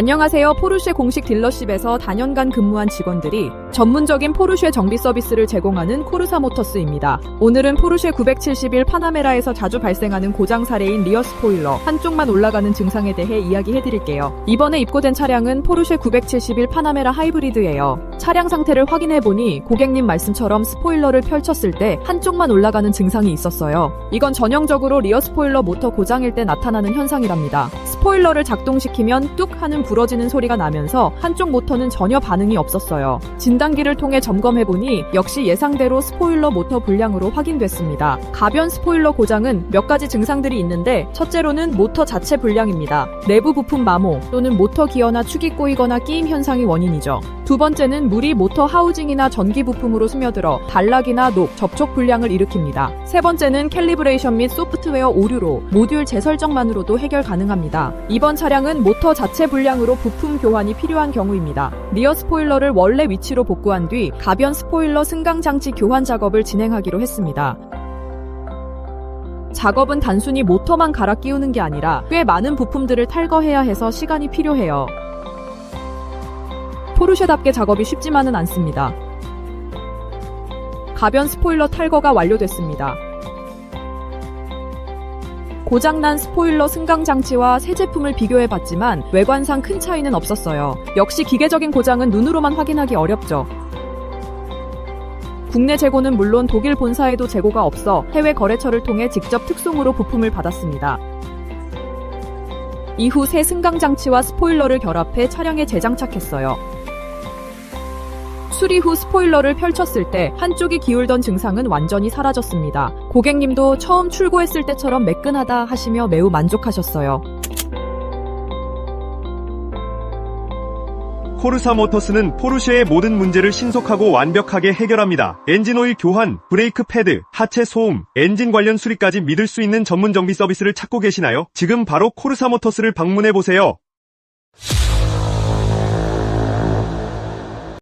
안녕하세요. 포르쉐 공식 딜러십에서 다년간 근무한 직원들이 전문적인 포르쉐 정비 서비스를 제공하는 코르사 모터스입니다. 오늘은 포르쉐 971 파나메라에서 자주 발생하는 고장 사례인 리어 스포일러 한쪽만 올라가는 증상에 대해 이야기해 드릴게요. 이번에 입고된 차량은 포르쉐 971 파나메라 하이브리드예요. 차량 상태를 확인해 보니 고객님 말씀처럼 스포일러를 펼쳤을 때 한쪽만 올라가는 증상이 있었어요. 이건 전형적으로 리어 스포일러 모터 고장일 때 나타나는 현상이랍니다. 스포일러를 작동시키면 뚝 하는 부러지는 소리가 나면서 한쪽 모터는 전혀 반응이 없었어요. 진단기를 통해 점검해 보니 역시 예상대로 스포일러 모터 불량으로 확인됐습니다. 가변 스포일러 고장은 몇 가지 증상들이 있는데 첫째로는 모터 자체 불량입니다. 내부 부품 마모 또는 모터 기어나 축이 꼬이거나 끼임 현상이 원인이죠. 두 번째는 물이 모터 하우징이나 전기 부품으로 스며들어 단락이나 녹, 접촉 불량을 일으킵니다. 세 번째는 캘리브레이션 및 소프트웨어 오류로 모듈 재설정만으로도 해결 가능합 이번 차량은 모터 자체 불량으로 부품 교환이 필요한 경우입니다. 리어 스포일러를 원래 위치로 복구한 뒤 가변 스포일러 승강 장치 교환 작업을 진행하기로 했습니다. 작업은 단순히 모터만 갈아 끼우는 게 아니라 꽤 많은 부품들을 탈거해야 해서 시간이 필요해요. 포르쉐답게 작업이 쉽지만은 않습니다. 가변 스포일러 탈거가 완료됐습니다. 고장난 스포일러 승강 장치와 새 제품을 비교해 봤지만 외관상 큰 차이는 없었어요. 역시 기계적인 고장은 눈으로만 확인하기 어렵죠. 국내 재고는 물론 독일 본사에도 재고가 없어 해외 거래처를 통해 직접 특송으로 부품을 받았습니다. 이후 새 승강 장치와 스포일러를 결합해 차량에 재장착했어요. 수리 후 스포일러를 펼쳤을 때 한쪽이 기울던 증상은 완전히 사라졌습니다. 고객님도 처음 출고했을 때처럼 매끈하다 하시며 매우 만족하셨어요. 코르사 모터스는 포르쉐의 모든 문제를 신속하고 완벽하게 해결합니다. 엔진오일 교환, 브레이크 패드, 하체 소음, 엔진 관련 수리까지 믿을 수 있는 전문 정비 서비스를 찾고 계시나요? 지금 바로 코르사 모터스를 방문해 보세요.